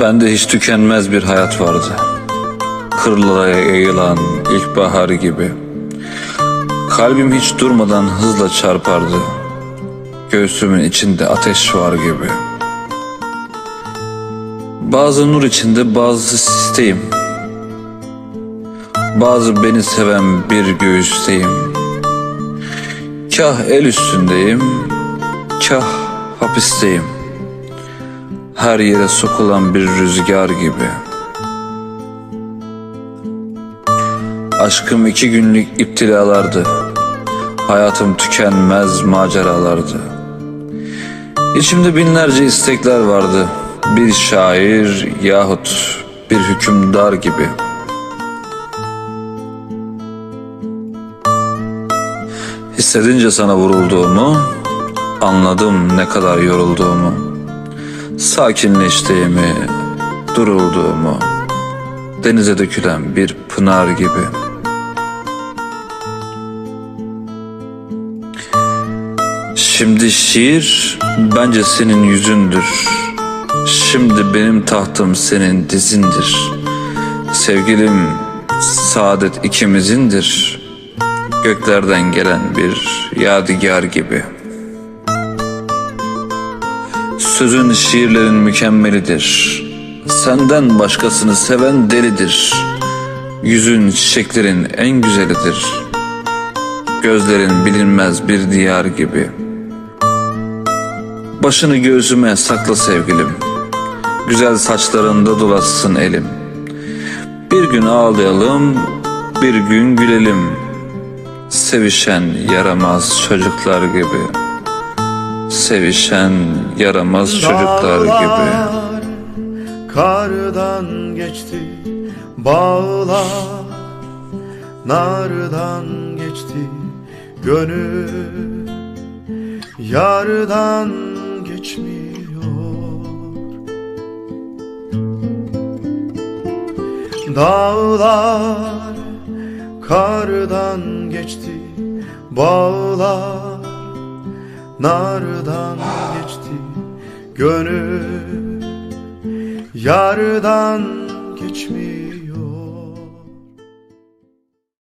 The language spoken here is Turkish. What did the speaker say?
Bende hiç tükenmez bir hayat vardı. Kırlara yayılan ilkbahar gibi. Kalbim hiç durmadan hızla çarpardı. Göğsümün içinde ateş var gibi. Bazı nur içinde bazı sisteyim. Bazı beni seven bir göğüsteyim. Kah el üstündeyim, kah hapisteyim. Her yere sokulan bir rüzgar gibi. Aşkım iki günlük iptilalardı. Hayatım tükenmez maceralardı. İçimde binlerce istekler vardı. Bir şair yahut bir hükümdar gibi. Hissedince sana vurulduğumu, anladım ne kadar yorulduğumu. Sakinleştiğimi, durulduğumu, denize dökülen bir pınar gibi. Şimdi şiir bence senin yüzündür. Şimdi benim tahtım senin dizindir. Sevgilim saadet ikimizindir. Göklerden gelen bir yadigar gibi. Sözün şiirlerin mükemmelidir. Senden başkasını seven delidir. Yüzün çiçeklerin en güzelidir. Gözlerin bilinmez bir diyar gibi. Başını göğsüme sakla sevgilim. Güzel saçlarında dolaşsın elim. Bir gün ağlayalım, bir gün gülelim. Sevişen yaramaz çocuklar gibi. Sevişen yaramaz çocuklar gibi. Kardan geçti Bağlar nardan geçti Gönül yardan geçmiyor Dağlar kardan geçti Bağlar nardan geçti Gönül yardan geçmiyor